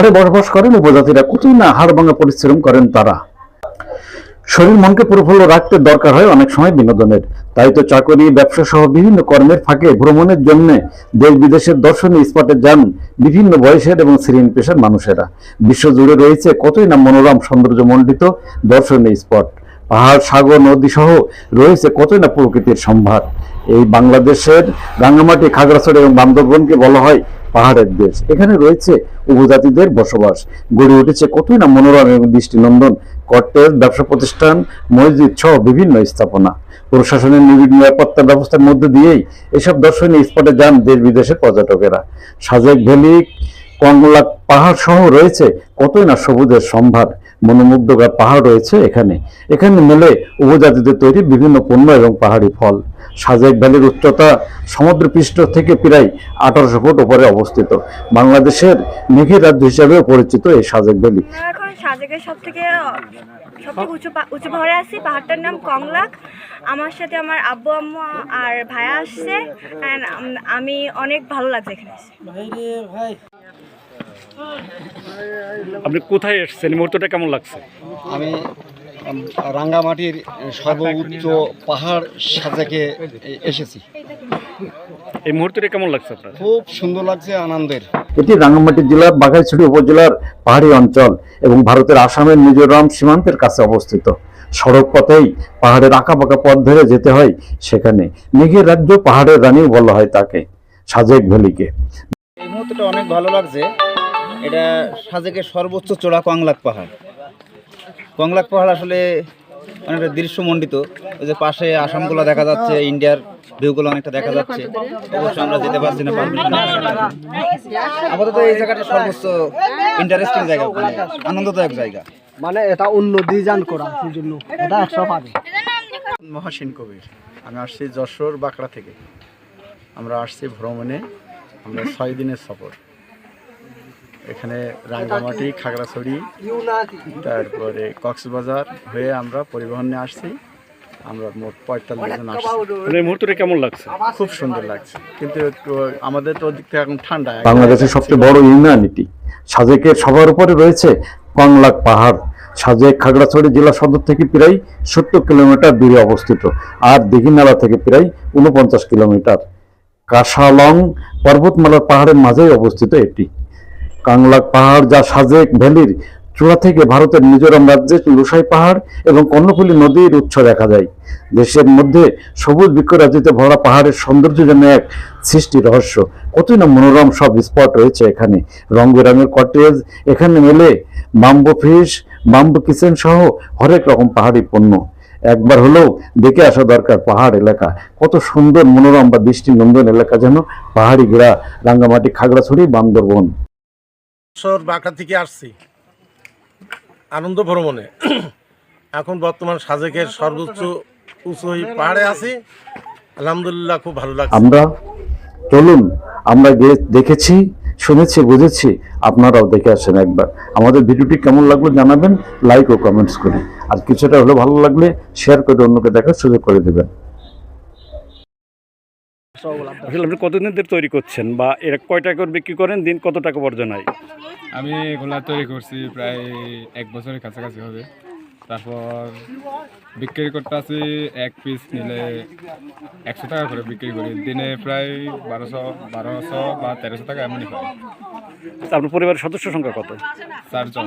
পাহাড়ে বসবাস করেন উপজাতিরা, কতই না হাড় ভাঙা পরিশ্রম করেন তারা? শরীর মনকে প্রফুল্ল রাখতে দরকার হয় অনেক সময় বিনোদনের। তাই তো চাকরি ব্যবসা সহ বিভিন্ন কর্মের ফাঁকে ভ্রমণের জন্য দেশ বিদেশের দর্শনীয় স্পটে যান বিভিন্ন বয়সের এবং শ্রেণি পেশার মানুষেরা। বিশ্বজুড়ে রয়েছে কতই না মনোরম, সৌন্দর্যমণ্ডিত দর্শনীয় স্পট। পাহাড়, সাগর নদী সহ রয়েছে কতই না প্রকৃতির সম্ভার। এই বাংলাদেশের রাঙ্গামাটি খাগড়াছড়ি এবং বান্দরবনকে বলা হয় পাহাড়ের দেশ। এখানে রয়েছে উপজাতিদের বসবাস। গড়ে উঠেছে কতই না মনোরম এবং দৃষ্টিনন্দন। কটেজ ব্যবসা প্রতিষ্ঠান, মসজিদ সহ বিভিন্ন স্থাপনা। প্রশাসনের নিবিড় নিরাপত্তা ব্যবস্থার মধ্যে দিয়েই এসব দর্শনীয় স্পটে যান দেশ বিদেশের পর্যটকেরা। সাজেক ভ্যালি কংলা পাহাড় সহ রয়েছে কতই না সবুজের সম্ভার। মনোমুগ্ধকর পাহাড় রয়েছে এখানে। এখানে মেলে উপজাতিদের তৈরি বিভিন্ন পণ্য এবং পাহাড়ি ফল। সাজেক ভ্যালির উচ্চতা সমুদ্রপৃষ্ঠ থেকে প্রায় আঠারোশো ফুট উপরে অবস্থিত। বাংলাদেশের মেঘের রাজ্য হিসাবেও পরিচিত এই সাজেক ভ্যালি। এখন সাজেকের সব থেকে সব থেকে উঁচু উঁচু পাহাড়ে আছি। পাহাড়টার নাম কংলাক। আমার সাথে আমার আব্বু আম্মু আর ভাইয়া আসছে। অ্যান্ড আমি অনেক ভালো লাগছে এখানে। আপনি কোথায় এসেছেন? মুহূর্তটা কেমন লাগছে? আমি রাঙ্গামাটির সর্বোচ্চ পাহাড় সাজাকে এসেছি। এই মুহূর্তটা কেমন লাগছে আপনার? খুব সুন্দর লাগছে আনন্দের। এটি রাঙ্গামাটি জেলার বাঘাইছড়ি উপজেলার পাহাড়ি অঞ্চল এবং ভারতের আসামের মিজোরাম সীমান্তের কাছে অবস্থিত। সড়ক পথেই পাহাড়ের আঁকাবাঁকা পথ ধরে যেতে হয় সেখানে। মেঘের রাজ্য পাহাড়ের রানীও বলা হয় তাকে সাজেক ভ্যালিকে এই মুহূর্তটা অনেক ভালো লাগছে। এটা সাজেকের সর্বোচ্চ চোড়া কংলাক পাহাড়। কংলাক পাহাড় আসলে অনেকটা দৃশ্যমণ্ডিত। ওই যে পাশে আসামগুলো দেখা যাচ্ছে ইন্ডিয়ার ভিউগুলো অনেকটা দেখা যাচ্ছে। অবশ্য আমরা যেতে পারছি না। আপাতত এই জায়গাটা সর্বোচ্চ ইন্টারেস্টিং জায়গা মানে আনন্দদায়ক জায়গা। মানে এটা উন্নতি যান করা সেই জন্য এটা একশো পাবে মহাসিন কবির আমি আসছি যশোর বাঁকড়া থেকে। আমরা আসছি ভ্রমণে আমরা ছয় দিনের সফর। এখানে রাঙ্গামাটি খাগড়াছড়ি তারপরে কক্সবাজার হয়ে আমরা পরিবহনে আসছি। আমরা মোট পঁয়তাল্লিশ জন আসছি। মানে এই মুহূর্তটা কেমন লাগছে? খুব সুন্দর লাগছে। কিন্তু একটু আমাদের তো ওদিক থেকে এখন ঠান্ডা। বাংলাদেশের সবচেয়ে বড় ইউনিয়নিটি সাজেকের সবার উপরে রয়েছে কংলাক পাহাড়। সাজেক খাগড়াছড়ি জেলা সদর থেকে প্রায় সত্তর কিলোমিটার দূরে অবস্থিত। আর দিঘিনালা থেকে প্রায় উনপঞ্চাশ কিলোমিটার। কাশালং পর্বতমালার পাহাড়ের মাঝেই অবস্থিত এটি। কাংলাক পাহাড় যা সাজেক ভ্যালির চূড়া থেকে ভারতের মিজোরাম রাজ্যের লুসাই পাহাড় এবং কর্ণফুলী নদীর উৎস দেখা যায়। দেশের মধ্যে সবুজ বৃক্ষরাজিতে ভরা পাহাড়ের সৌন্দর্য যেন এক সৃষ্টি রহস্য। কতই না মনোরম সব স্পট রয়েছে এখানে। রং বেরঙের কটেজ, এখানে মেলে বাম্বু ফিশ বাম্বু কিচেন সহ হরেক রকম পাহাড়ি পণ্য। একবার হলেও দেখে আসা দরকার পাহাড় এলাকা। কত সুন্দর মনোরম বা দৃষ্টিনন্দন এলাকা যেন পাহাড়ি ঘেরা রাঙ্গামাটি খাগড়াছড়ি, বান্দরবন। যশোর বাঁকড়া থেকে আসছি। আনন্দ ভ্রমণে। এখন বর্তমান সাজেকের সর্বোচ্চ উঁচু পাহাড়ে আছি। আলহামদুলিল্লাহ, খুব ভালো লাগছে। আমরা চলুন, আমরা দেখেছি, শুনেছি, বুঝেছি, আপনারাও দেখে আসেন একবার। আমাদের ভিডিওটি কেমন লাগল জানাবেন লাইক ও কমেন্টস করে। আর কিছুটা হলে ভালো লাগলে শেয়ার করে অন্যকে দেখার সুযোগ করে দেবেন। আসলে আপনি কতদিন ধরে তৈরি করছেন বা এরা কয় টাকা করে বিক্রি করেন? দিন কত টাকা উপার্জন হয়? আমি এগুলা তৈরি করছি প্রায় এক বছরের কাছাকাছি হবে। তারপর বিক্রি করতে আছি এক পিস নিলে একশো টাকা করে বিক্রি করি। দিনে প্রায় বারোশো বারোশো বা তেরোশো টাকা এমনই হয়। আপনার পরিবারের সদস্য সংখ্যা কত? চারজন।